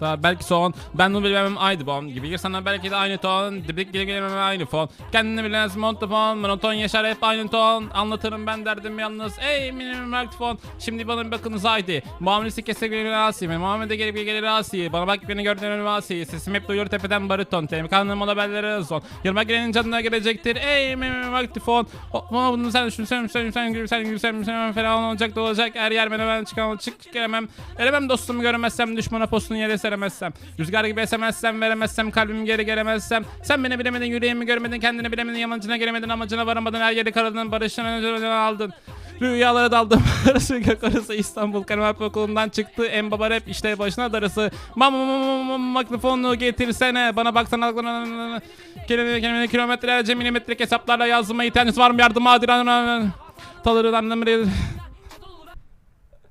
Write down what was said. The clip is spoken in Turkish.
Daha belki son ben bunu bilmem aynı bon gibi bir sana belki de aynı ton diblik geri gelemem aynı fon kendini bilemez montofon monoton yaşar hep aynı ton anlatırım ben derdim yalnız ey minimum mikrofon şimdi bana bir bakınız haydi muamelesi kese gelir asi Muhammed'e gelip gelir asi bana bak beni gördüğün asi sesim hep duyulur tepeden bariton terim kanım ola belleri son yarıma girenin canına gelecektir ey minimum mikrofon ama bunu sen düşün sen sen gülüm sen gülüm falan olacak da olacak her yer ben hemen çıkan çık çık gelemem gelemem dostumu göremezsem düşmana postunu yere seremezsem rüzgar gibi esemezsem veremezsem kalbim geri gelemezsem sen beni bilemedin yüreğimi görmedin kendini bilemedin yamacına gelemedin amacına varamadın her yeri karadın barışını aldın Rüyalara daldım. Arası gök arası İstanbul Karamelp Okulu'ndan çıktı. En baba rap işte başına darısı. Mam mikrofonu getirsene. Bana baksana. Kelime kelime kilometrelerce milimetrik hesaplarla yazdıma ihtiyacınız var mı? Yardıma hadi. Taları